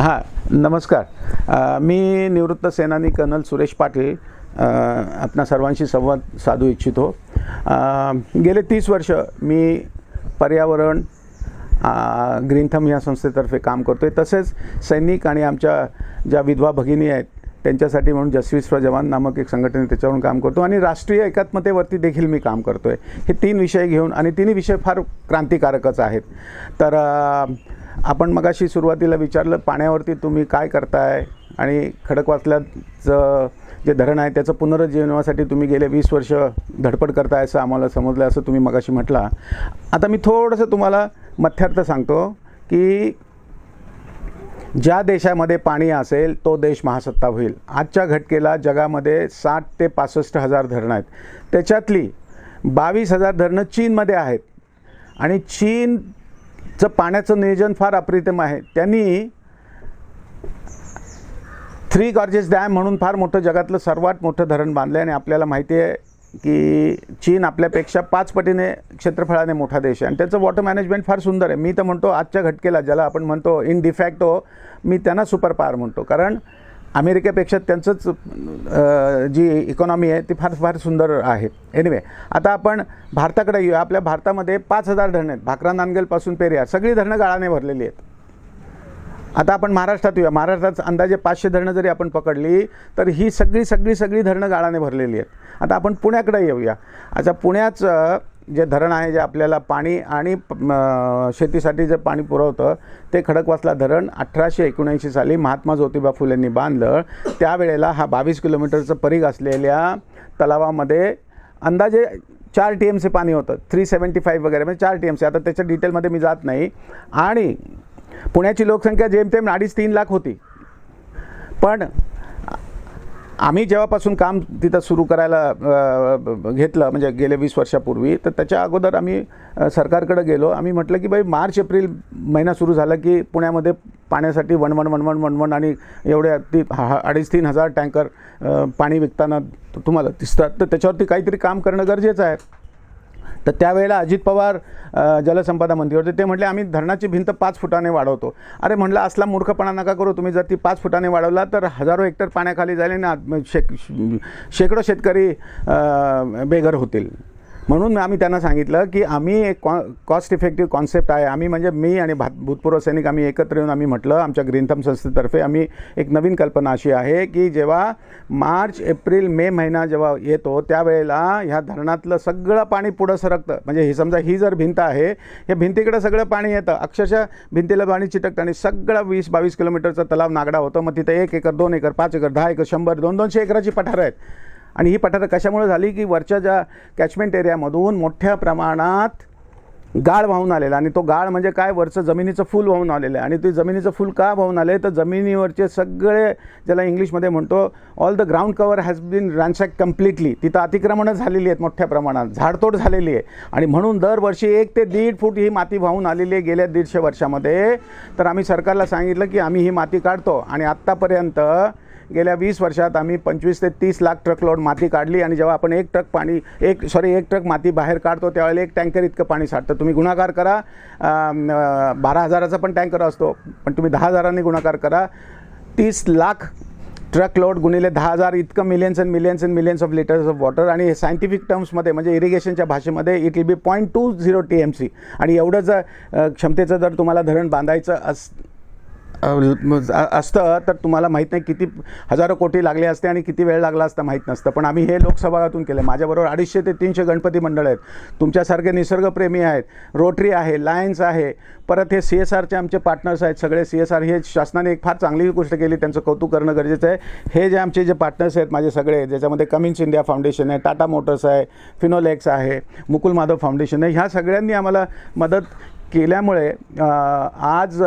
हां नमस्कार. मी निवृत्त सेनानी कर्नल सुरेश पाटील. आपणा सर्वांशी संवाद साधू इच्छितो. गेले तीस वर्ष मी पर्यावरण ग्रीनथम या संस्थेतर्फे काम करतो आहे तसेच सैनिक आणि आमच्या ज्या विधवा भगिनी आहेत त्यांच्यासाठी म्हणून जस्वी जवान नामक एक संघटने त्याच्यावरून काम करतो. आणि राष्ट्रीय एकात्मतेवरती देखील मी काम करतो आहे हे तीन विषय घेऊन आणि तिन्ही विषय फार क्रांतिकारकच आहेत. तर आपण मगाशी सुरुवातीला विचारलं पाण्यावरती तुम्ही काय करताय? आणि खडकवासल्याचं जे धरण आहे त्याचं पुनरुज्जीवनासाठी तुम्ही गेले वीस वर्ष धडपड करताय असं आम्हाला समजलं असं तुम्ही मगाशी म्हटला. आता मी थोडंसं तुम्हाला मथ्यार्थ सांगतो की ज्या देशामध्ये पाणी असेल तो देश महासत्ता होईल. आजच्या घटकेला जगामध्ये साठ ते पासष्ट हजार धरणं आहेत. त्याच्यातली बावीस हजार धरणं चीनमध्ये आहेत. आणि चीन चं पाण्याचं नियोजन फार अप्रतिम आहे. त्यांनी थ्री गॉर्जेस डॅम म्हणून फार मोठं जगातलं सर्वात मोठं धरण बांधलं आहे आणि आपल्याला माहिती आहे की चीन आपल्यापेक्षा पाच पटीने क्षेत्रफळाने मोठा देश आहे. आणि त्याचं वॉटर मॅनेजमेंट फार सुंदर आहे. मी तर म्हणतो आजच्या घटकेला ज्याला आपण म्हणतो इन डिफॅक्टो मी त्यांना सुपर पॉवर म्हणतो. कारण अमेरिकेपेक्षा त्यांचंच जी इकॉनॉमी आहे ती फार फार सुंदर आहे. एनिवे आता आपण भारताकडे येऊया. आपल्या भारतामध्ये पाच हजार धरणं आहेत. भाकरा नांदगेलपासून पेरियार सगळी धरणं गाळाने भरलेली आहेत. आता आपण महाराष्ट्रात येऊया. महाराष्ट्रात अंदाजे पाचशे धरणं जरी आपण पकडली तर ही सगळी सगळी सगळी धरणं गाळाने भरलेली आहेत. आता आपण पुण्याकडे येऊया. आता पुण्याचं जे धरण आहे जे आपल्याला पाणी आणि प- शेतीसाठी जे पाणी पुरवतं ते खडकवासला धरण अठराशे एकोणऐंशी साली महात्मा ज्योतिबा फुलेंनी बांधलं. त्यावेळेला हा बावीस किलोमीटरचं परीघ असलेल्या तलावामध्ये अंदाजे चार टी एम सी पाणी होतं. थ्री सेवन्टी फाईव्ह वगैरे म्हणजे चार टी एम सी आता त्याच्या डिटेलमध्ये मी जात नाही. आणि पुण्याची लोकसंख्या जेमतेम अडीच तीन लाख होती. पण आम्ही जेव्हापासून काम तिथं सुरू करायला घेतलं म्हणजे गेले वीस वर्षापूर्वी तर त्याच्या अगोदर आम्ही सरकारकडे गेलो. आम्ही म्हटलं की बाई मार्च एप्रिल महिना सुरू झाला की पुण्यामध्ये पाण्यासाठी वणवण वणवण वणवण आणि एवढ्या ती हा- अडीच तीन हजार टँकर पाणी विकताना तुम्हाला दिसतात. तर त्याच्यावरती काहीतरी काम करणं गरजेचं आहे. तर त्यावेळेला अजित पवार जलसंपदा मंत्री होते ते म्हटले आम्ही धरणाची भिंत पाच फुटाने वाढवतो. अरे म्हटलं असला मूर्खपणा नका करू. तुम्ही जर ती पाच फुटाने वाढवला तर हजारो हेक्टर पाण्याखाली जाईल ना शेक शेकडो शेतकरी बेघर होतील. म्हणून आम्ही त्यांना सांगितलं की आम्ही एक कॉ कॉस्ट इफेक्टिव्ह कॉन्सेप्ट आहे. आम्ही म्हणजे मी आणि भात भूतपूर्व सैनिक आम्ही एकत्र येऊन आम्ही म्हटलं आमच्या ग्रीनथम संस्थेतर्फे आम्ही एक नवीन कल्पना अशी आहे की जेव्हा मार्च एप्रिल मे महिना जेव्हा येतो त्यावेळेला ह्या धरणातलं सगळं पाणी पुढं सरकतं. म्हणजे ही समजा ही जर भिंत आहे या भिंतीकडे सगळं पाणी येतं. अक्षरशः भिंतीला पाणी चिटकतं आणि सगळं वीस बावीस किलोमीटरचा तलाव नागडा होतं. मग तिथं एक एकर दोन एकर पाच एकर दहा एकर शंभर दोन दोनशे एकराची पठारं आहेत. आणि ही पठारं कशामुळे झाली? की वरच्या ज्या कॅचमेंट एरियामधून मोठ्या प्रमाणात गाळ वाहून आलेला आणि तो गाळ म्हणजे काय? वरचं जमिनीचं फूल वाहून आलेलं आहे. आणि ते जमिनीचं फूल का वाहून आले तर जमिनीवरचे सगळे ज्याला इंग्लिशमध्ये म्हणतो all the ground cover has been ransack completely तिथं अतिक्रमणं झालेली आहेत मोठ्या प्रमाणात. झाडतोड झालेली आहे. आणि म्हणून दरवर्षी एक ते दीड फूट ही माती वाहून आलेली आहे गेल्या दीडशे वर्षामध्ये. तर आम्ही सरकारला सांगितलं की आम्ही ही माती काढतो. आणि आत्तापर्यंत गेल्या वीस वर्षात आम्ही पंचवीस ते तीस लाख ट्रक लोड माती काढली आणि जेव्हा आपण एक ट्रक पाणी एक सॉरी एक ट्रक माती बाहेर काढतो त्यावेळेला एक टँकर इतकं पाणी साठतं. तुम्ही गुणाकार करा. बारा हजाराचा पण टँकर असतो पण तुम्ही दहा हजारांनी गुणाकार करा. तीस लाख ट्रक लोड गुणिले दहा हजार इतकं millions and millions and millions of litres of water आणि हे सायंटिफिक टर्म्समध्ये म्हणजे इरिगेशनच्या भाषेमध्ये it will be point two zero T M C आणि एवढं जर क्षमतेचं जर तुम्हाला धरण बांधायचं अस असतं तर तुम्हाला माहीत नाही किती हजारो कोटी लागले असते आणि किती वेळ लागला असता माहीत नसतं. पण आम्ही हे लोकसभागातून केलं माझ्याबरोबर अडीचशे ते तीनशे गणपती मंडळ आहेत. तुमच्यासारखे निसर्गप्रेमी आहेत. रोटरी आहे लायन्स आहे. परत हे सी एस आरचे आमचे पार्टनर्स आहेत सगळे. सी एस आर हे शासनाने एक फार चांगली गोष्ट केली. त्यांचं कौतुक करणं गरजेचं आहे. हे जे आमचे जे पार्टनर्स आहेत माझे सगळे ज्याच्यामध्ये कमिन्स इंडिया फाउंडेशन आहे टाटा मोटर्स आहे फिनोलेक्स आहे मुकुल माधव फाउंडेशन आहे ह्या सगळ्यांनी आम्हाला मदत केल्यामुळे आज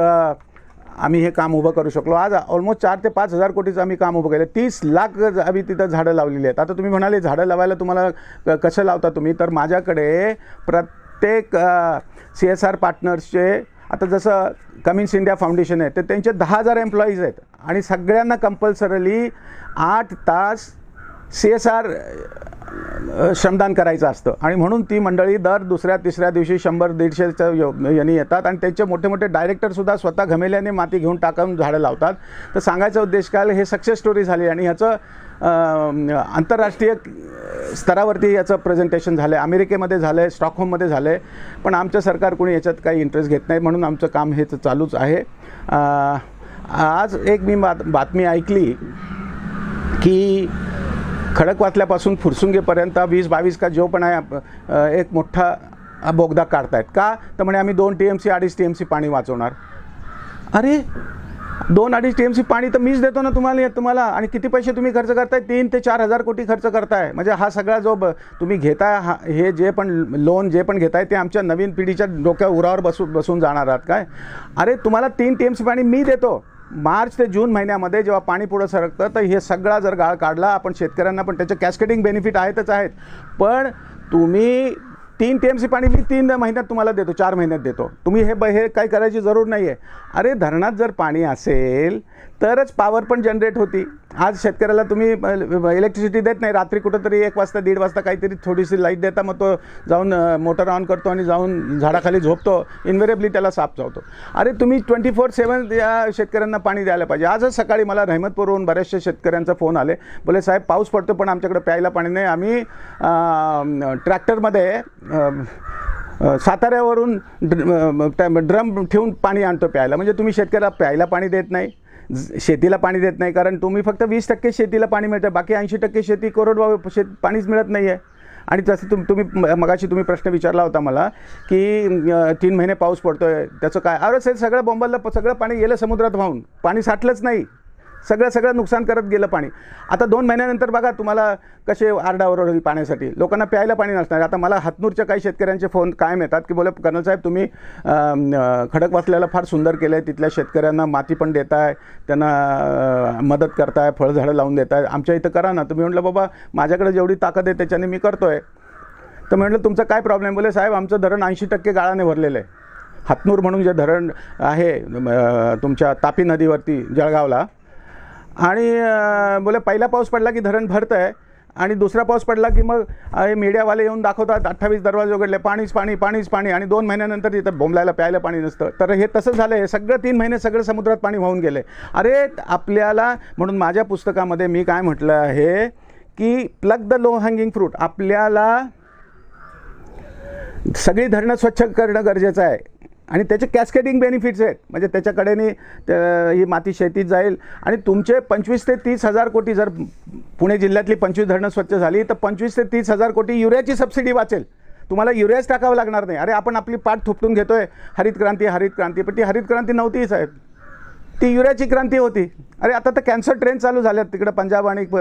आम्ही हे काम उभं करू शकलो. आज ऑलमोस्ट चार ते पाच हजार कोटीचं आम्ही काम उभं केलं. तीस लाख आम्ही तिथं झाडं लावलेली आहेत. आता तुम्ही म्हणाले झाडं लावायला तुम्हाला क- कसं लावता तुम्ही? तर माझ्याकडे प्रत्येक सी एस आर पार्टनर्सचे आता जसं कमिन्स इंडिया फाउंडेशन आहे तर त्यांचे दहा हजार एम्प्लॉईज आहेत. आणि सगळ्यांना कंपल्सरली आठ तास सी एस आर श्रमदान करायचं असतं. आणि म्हणून ती मंडळी दर दुसऱ्या तिसऱ्या दिवशी शंभर दीडशेच्या यो- यांनी येतात. आणि त्यांचे मोठे मोठे डायरेक्टरसुद्धा स्वतः घमेल्याने माती घेऊन टाकून झाडं लावतात. तर सांगायचा उद्देश काय? हे सक्सेस स्टोरी झाली आणि ह्याचं आंतरराष्ट्रीय स्तरावरती याचं प्रेझेंटेशन झालं आहे अमेरिकेमध्ये झालं आहे स्टॉकहोममध्ये झालं आहे पण आमचं सरकार कोणी याच्यात काही इंटरेस्ट घेत नाही. म्हणून आमचं काम हे चालूच आहे. आज एक मी बात बातमी ऐकली की खडकवासल्यापासून फुरसुंगेपर्यंत वीस बावीस का जो पण आहे एक मोठा बोगदा काढतायत. का? तर म्हणे आम्ही दोन टी एम सी अडीच टी एम सी पाणी वाचवणार. अरे दोन अडीच टी एम सी पाणी तर मीच देतो ना तुम्हाला तुम्हाला. आणि किती पैसे तुम्ही खर्च करताय? तीन ते चार हजार कोटी खर्च करताय. म्हणजे हा सगळा जो ब- तुम्ही घेताय हा हे जे पण लोन जे पण घेताय ते आमच्या नवीन पिढीच्या डोक्या उरावर बसू बसून जाणार आहात काय? अरे तुम्हाला तीन टी एम सी पाणी मी देतो. मार्च ते जून महिन्यामध्ये जेव्हा पाणी पुढं सरकतं तर हे सगळा जर गाळ काढला आपण शेतकऱ्यांना पण त्याचे कॅस्केटिंग बेनिफिट आहेतच आहेत. पण तुम्ही तीन टी एम सी पाणी मी तीन महिन्यात तुम्हाला देतो चार महिन्यात देतो. तुम्ही हे ब हे काही करायची जरूर नाही आहे अरे धरणात जर पाणी असेल तरच पॉवर पण जनरेट होती. आज शेतकऱ्याला तुम्ही इलेक्ट्रिसिटी देत नाही. रात्री कुठंतरी एक वाजता दीड वाजता काहीतरी थोडीशी लाइट देता. मग तो जाऊन मोटर ऑन करतो आणि जाऊन झाडाखाली झोपतो. इन्व्हेरेबली त्याला साफ चावतो. अरे तुम्ही ट्वेंटी फोर सेवन या शेतकऱ्यांना पाणी द्यायला पाहिजे. आजच सकाळी मला रहमतपूरहून बऱ्याचशा शेतकऱ्यांचा फोन आले. बोले साहेब पाऊस पडतो पण आमच्याकडे प्यायला पाणी नाही. आम्ही ट्रॅक्टरमध्ये साताऱ्यावरून ड्र- ड्रम ठेवून पाणी आणतो प्यायला. म्हणजे तुम्ही शेतकऱ्याला प्यायला पाणी देत नाही. शेतीला पाणी देत नाही कारण तुम्ही फक्त वीस टक्के शेतीला पाणी मिळतं बाकी ऐंशी टक्के शेती कोरडवाहू शेत पाणीच मिळत नाही आहे आणि जसं तुम तुम्ही म- मगाशी तुम्ही प्रश्न विचारला होता मला की तीन महिने पाऊस पडतो आहे त्याचं काय? अरे सगळं बोंबललं सगळं पाणी गेलं समुद्रात वाहून. पाणी साठलंच नाही. सगळं सगळं नुकसान करत गेलं पाणी. आता दोन महिन्यानंतर बघा तुम्हाला कसे आरडाओरड होईल पाण्यासाठी. लोकांना प्यायला पाणी नसणार. आता मला हातनूरच्या काही शेतकऱ्यांचे फोन कायम येतात की बोले कर्नल साहेब तुम्ही खडकवासल्याला फार सुंदर केलं आहे तिथल्या शेतकऱ्यांना माती पण देताय. त्यांना मदत करताय फळझाडं लावून देताय. आमच्या इथं करा ना. तुम्ही म्हटलं बाबा माझ्याकडे जेवढी ताकद आहे त्याच्याने मी करतोय. तर म्हटलं तुमचा काय प्रॉब्लेम बोले साहेब आमचं धरण ऐंशी टक्के गाळाने भरलेलं आहे. हातनूर म्हणून जे धरण आहे तुमच्या तापी नदीवरती जळगावला आणि बोले पहिला पाऊस पडला की धरण भरतं आहे आणि दुसरा पाऊस पडला की मग हे मीडियावाले येऊन दाखवतात अठ्ठावीस दरवाजे उघडले पाणीच पाणी पाणीच पाणी आणि दोन महिन्यानंतर तिथं बोंबलायला प्यायला पाणी नसतं. तर हे तसं झालं आहे सगळं तीन महिने सगळं समुद्रात पाणी वाहून गेले. अरे आपल्याला म्हणून माझ्या पुस्तकामध्ये मी काय म्हटलं आहे की pluck the low hanging fruit आपल्याला सगळी धरणं स्वच्छ करणं गरजेचं आहे. आणि त्याचे कॅस्केडिंग बेनिफिट्स आहेत. म्हणजे त्याच्याकडेने ही माती शेतीत जाईल. आणि तुमचे पंचवीस ते तीस हजार कोटी जर पुणे जिल्ह्यातली पंचवीस धरणं स्वच्छ झाली तर पंचवीस ते तीस हजार कोटी युरियाची सबसिडी वाचेल. तुम्हाला युरियाच टाकावं लागणार नाही. अरे आपण आपली पाठ थुपटून घेतोय. हरित क्रांती हरित क्रांती. पण ती हरित क्रांती नव्हती साहेब. ती युरियाची क्रांती होती. अरे आता तर कॅन्सर ट्रेन चालू झाल्यात. तिकडं पंजाब आणि प-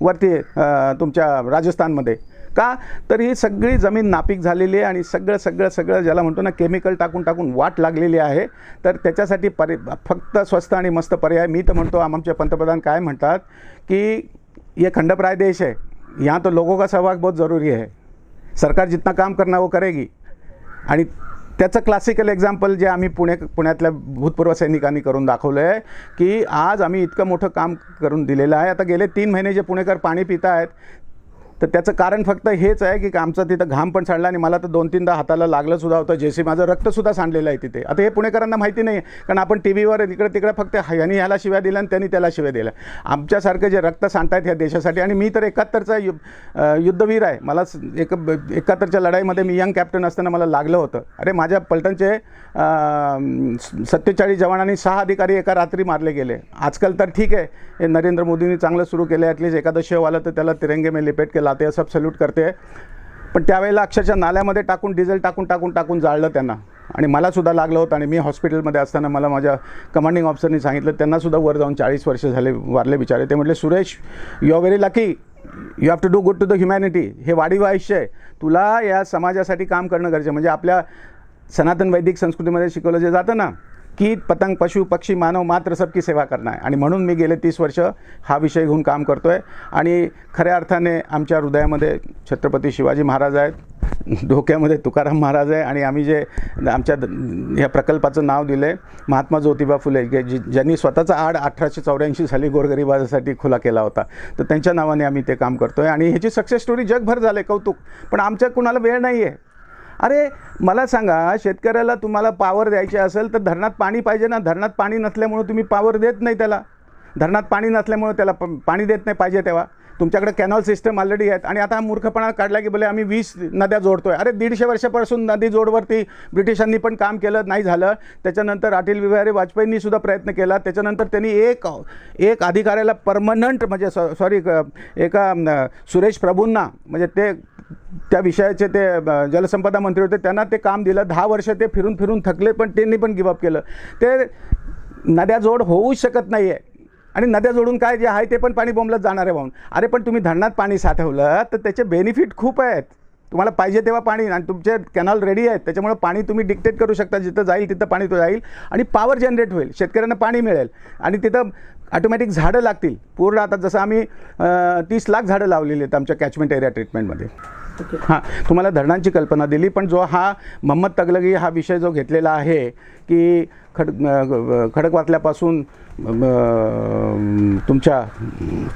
वरती तुमच्या राजस्थानमध्ये. का तर ही सगळी जमीन नापीक झालेली आहे आणि सगळं सगळं सगळं ज्याला म्हणतो ना केमिकल टाकून टाकून वाट लागलेली आहे. तर त्याच्यासाठी परि फक्त स्वस्त आणि मस्त पर्याय. मी तर म्हणतो आमचे पंतप्रधान काय म्हणतात की ये खंडप्राय देश आहे यहाँ तो लोगों का सहभाग बहुत ज़रूरी है. सरकार जितना काम करना वो करेगी. आणि त्याचं क्लासिकल एक्झाम्पल जे आम्ही पुणे पुण्यातल्या भूतपूर्व सैनिकांनी करून दाखवलं आहे की आज आम्ही इतकं मोठं काम करून दिलेलं आहे. आता गेले तीन महिने जे पुणेकर पाणी पित आहेत तर त्याचं कारण फक्त हेच आहे की आमचा तिथं घाम पण सांडला आणि मला तर दोन तीनदा हाताला लागलं सुद्धा होतं. जेसी माझं रक्तसुद्धा सांडलेलं आहे तिथे. आता हे पुणेकरांना माहिती नाही कारण आपण टी व्हीवर इकडे तिकडे फक्त ह्यानी ह्याला शिव्या दिल्या आणि त्यांनी त्याला शिव्या दिल्या. आमच्यासारखे जे रक्त सांडतायत ह्या देशासाठी आणि मी तर एकाहत्तरचा यु युद्धवीर आहे. मला एक एकाहत्तरच्या लढाईमध्ये मी यंग कॅप्टन असताना मला लागलं होतं. अरे माझ्या पलटणचे सत्तेचाळीस जवानांनी सहा अधिकारी एका रात्री मारले गेले. आजकाल तर ठीक आहे. हे नरेंद्र मोदींनी चांगलं सुरू केलं ॲटलीस्ट एखादं शेव आलं तर त्याला तिरंगे मी लिपेट केला जाते असं सल्यूट करते. पण त्यावेळेला अक्षरशः नाल्यामध्ये टाकून डिझेल टाकून टाकून टाकून जाळलं त्यांना. आणि मला सुद्धा लागलं होतं आणि मी हॉस्पिटलमध्ये असताना मला माझ्या कमांडिंग ऑफिसरनी सांगितलं त्यांनासुद्धा वर जाऊन चाळीस वर्ष झाले वारले बिचारे. ते म्हटले Suresh you are very lucky you have to do good to the humanity हे वाढीव आयुष्य आहे. तुला या समाजासाठी काम करणं गरजेचं म्हणजे आपल्या सनातन वैदिक संस्कृतीमध्ये शिकवलं जे जातं ना कीट पतंग पशु पक्षी मानव मात्र सबकी सेवा करणार आहे. आणि म्हणून मी गेले तीस वर्ष हा विषय घेऊन काम करतो आहे आणि खऱ्या अर्थाने आमच्या हृदयामध्ये छत्रपती शिवाजी महाराज आहेत डोक्यामध्ये तुकाराम महाराज आहे आणि आम्ही जे आमच्या द- ह्या प्रकल्पाचं नाव दिलं आहे महात्मा ज्योतिबा फुले जे- जे- ज्यांनी स्वतःचा आड अठराशे चौऱ्याऐंशी साली गोरगरिबासाठी खुला केला होता. तर त्यांच्या नावाने आम्ही ते काम करतो आहे आणि ह्याची सक्सेस स्टोरी जगभर झाले कौतुक. पण आमच्या कुणाला वेळ नाही आहे अरे मला सांगा शेतकऱ्याला तुम्हाला पावर द्यायची असेल तर धरणात पाणी पाहिजे ना? धरणात पाणी नसल्यामुळं तुम्ही पावर देत नाही त्याला. धरणात पाणी नसल्यामुळं त्याला प- पाणी देत नाही पाहिजे तेव्हा. तुमच्याकडे कॅनॉल सिस्टम ऑलरेडी आहेत. आणि आता मूर्खपणा काढला की बोले आम्ही वीस नद्या जोडतोय. अरे दीडशे वर्षापासून नदी जोडवरती ब्रिटिशांनी पण काम केलं नाही झालं. त्याच्यानंतर अटल बिहारी वाजपेयींनी सुद्धा प्रयत्न केला. त्याच्यानंतर त्यांनी एक एक अधिकाऱ्याला परमनंट म्हणजे सॉरी एका सुरेश प्रभूंना म्हणजे ते त्या विषयाचे ते जलसंपदा मंत्री होते त्यांना ते काम दिलं. दहा वर्ष ते फिरून फिरून थकले पण त्यांनी पण गिवअप केलं. ते नद्या जोड होऊच शकत नाही आहे आणि नद्या जोडून काय जे आहे ते पण पाणी बोंबलत जाणार आहे वाहून अरे पण तुम्ही धरणात पाणी साठवलं तर त्याचे बेनिफिट खूप आहेत. तुम्हाला पाहिजे तेव्हा पाणी आणि तुमचे कॅनॉल रेडी आहेत त्याच्यामुळे पाणी तुम्ही डिक्टेट करू शकता जिथं जाईल तिथं पाणी तो जाईल आणि पॉवर जनरेट होईल शेतकऱ्यांना पाणी मिळेल. आणि तिथं ऑटोमॅटिक झाडं लागतील. पूर्ण आता जसं आम्ही तीस लाख झाडं लावलेली आहेत आमच्या कॅचमेंट एरिया ट्रीटमेंटमध्ये हां तुम्हाला धरणांची कल्पना दिली पण जो हा मोहम्मद तगलगी हा विषय जो घेतलेला आहे की खड अ, तुमच्या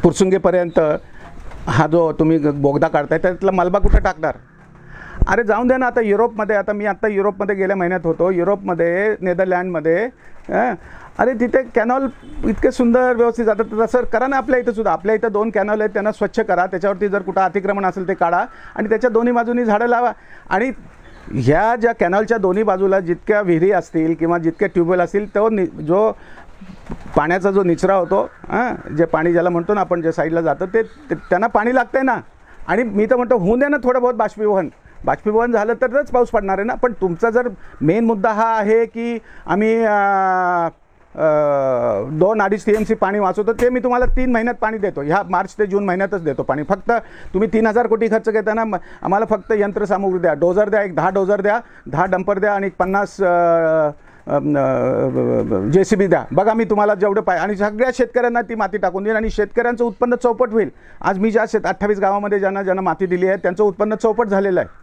पुरसुंगेपर्यंत हा जो तुम्ही ग- बोगदा काढताय त्यातला मलबा कुठं टाकणार? अरे जाऊन दे ना आता युरोपमध्ये आता मी आत्ता युरोपमध्ये गेल्या महिन्यात होतो. युरोपमध्ये नेदरलँडमध्ये अरे तिथे कॅनॉल इतके सुंदर व्यवस्थित जातात. तर तसं करा ना आपल्या इथं सुद्धा. आपल्या इथं दोन कॅनॉल आहेत त्यांना स्वच्छ करा. त्याच्यावरती जर कुठं अतिक्रमण असेल ते काढा आणि त्याच्या दोन्ही बाजूनी झाडं लावा. आणि ह्या ज्या कॅनॉलच्या दोन्ही बाजूला जितक्या विहिरी असतील किंवा जितके ट्यूबवेल असतील तो नि जो पाण्याचा जो निचरा होतो हां जे पाणी ज्याला म्हणतो ना आपण जे साईडला जातं ते त्यांना पाणी लागतं आहे ना. आणि मी तर म्हणतो होऊन दे ना थोडं बहुत बाष्पीभवन. बाष्पीभवन झालं तरच पाऊस पडणार आहे ना. पण तुमचा जर मेन मुद्दा हा आहे की आम्ही दोन अडीच टी एम सी पाणी वाचवतो ते मी तुम्हाला तीन महिन्यात पाणी देतो. ह्या मार्च ते जून महिन्यातच देतो पाणी. फक्त तुम्ही तीन हजार कोटी खर्च घेताना आम्हाला फक्त यंत्रसामुग्री द्या. डोझर द्या एक दहा डोझर द्या दहा डंपर द्या आणि एक पन्नास जे सी बी द्या. बघा मी तुम्हाला जेवढं पाय आणि सगळ्या शेतकऱ्यांना ती माती टाकून देईन आणि शेतकऱ्यांचं उत्पन्न चौपट होईल. आज मी ज्या शेत अठ्ठावीस गावामध्ये ज्यांना ज्यांना माती दिली आहे त्यांचं उत्पन्न चौपट झालेलं आहे.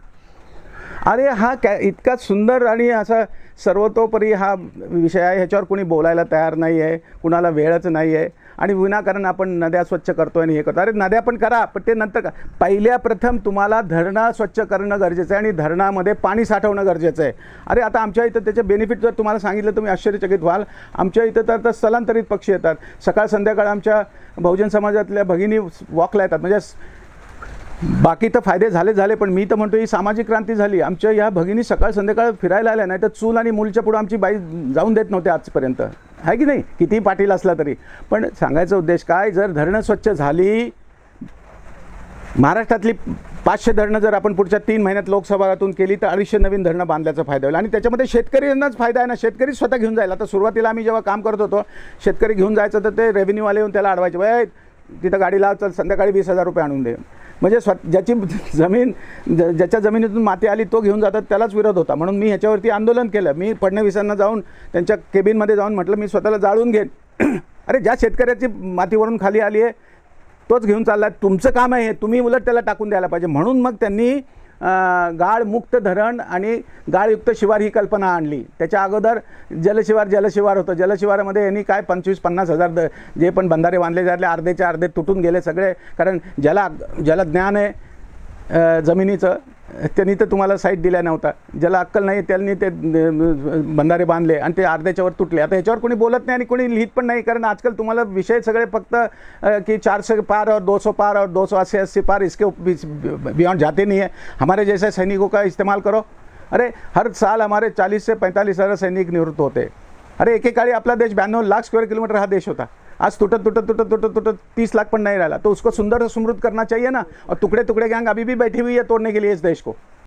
अरे हा कॅ इतका सुंदर आणि असा सर्वतोपरी हा विषय आहे ह्याच्यावर कोणी बोलायला तयार नाही आहे कुणाला वेळच नाही आहे आणि विनाकारण आपण नद्या स्वच्छ करतो आणि हे करतो अरे नद्या पण करा पण ते नंतर का? पहिल्या प्रथम तुम्हाला धरणं स्वच्छ करणं गरजेचं आहे आणि धरणामध्ये पाणी साठवणं गरजेचं आहे. अरे आता आमच्या इथं त्याचे बेनिफिट जर तुम्हाला सांगितलं तुम्ही आश्चर्यचकित व्हाल. आमच्या इथं तर आता स्थलांतरित पक्षी येतात. सकाळ संध्याकाळ आमच्या बहुजन समाजातल्या भगिनी वॉकला येतात. म्हणजे बाकी तर फायदे झाले झाले पण मी तर म्हणतो ही सामाजिक क्रांती झाली. आमच्या या भगिनी सकाळ संध्याकाळ फिरायला आल्या नाही तर चूल आणि मूलच्या पुढं आमची बाई जाऊन देत नव्हते आजपर्यंत. आहे की नाही? कितीही पाटील असला तरी. पण सांगायचा उद्देश काय जर धरणं स्वच्छ झाली महाराष्ट्रातली पाचशे धरणं जर आपण पुढच्या तीन महिन्यात लोकसभातून केली तर अडीचशे नवीन धरणं बांधल्याचा फायदा होईल. आणि त्याच्यामध्ये शेतकऱ्यांनाच फायदा आहे ना? शेतकरी स्वतः घेऊन जाईल. आता सुरुवातीला आम्ही जेव्हा काम करत होतो शेतकरी घेऊन जायचं तर ते रेव्हेन्यूवाले येऊन त्याला अडवायचे. बाय तिथं गाडी लाव संध्याकाळी वीस हजार रुपये आणून दे. म्हणजे स्व ज्याची जमीन ज- ज्याच्या जमिनीतून माती आली तो घेऊन जातात त्यालाच विरोध होता. म्हणून मी ह्याच्यावरती आंदोलन केलं. मी फडणवीसांना जाऊन त्यांच्या केबिनमध्ये जाऊन म्हटलं मी स्वतःला जाळून घेईन. अरे ज्या शेतकऱ्याची मातीवरून खाली आली आहे तोच घेऊन चालला तुमचं काम आहे तुम्ही उलट त्याला टाकून द्यायला पाहिजे. म्हणून मग त्यांनी गाळमुक्त धरण आणि गाळयुक्त शिवार ही कल्पना आणली. त्याच्या अगोदर जलशिवार जलशिवार होतं. जलशिवारामध्ये यांनी काय पंचवीस पन्नास हजार द जे पण बंधारे बांधले जातले अर्धेच्या अर्धे तुटून गेले सगळे. कारण ज्याला ज्याला ज्ञान आहे जमिनीचं. त्यांनी तर तुम्हाला साईट दिल्या नव्हता. ज्याला अक्कल नाही त्यांनी ते बंधारे बांधले आणि ते अर्ध्याच्यावर तुटले. आता ह्याच्यावर कोणी बोलत नाही आणि कोणी लिहित पण नाही कारण आजकाल तुम्हाला विषय सगळे फक्त की चारशे पार और दो सौ पार और दो सौ अस्सी अस्सी पार इसके बियॉन्ड जाते नहीं है. हमारे जैसे सैनिकों का इस्तेमाल करो. अरे हर साल हमारे चालीस से पैंतालीस हजार सैनिक निवृत्त होते. अरे एकेकाळी आपला देश ब्याण्णव लाख स्क्वेअर किलोमीटर हा देश होता. आज तुटत तुटत तुटत तुटत तुटत तीस लाख पण नहीं रहा तो उसको सुंदर समृद्ध करना चाहिए ना. और टुकड़े टुकड़े गैंग अभी भी बैठी हुई है तोड़ने के लिए इस देश को.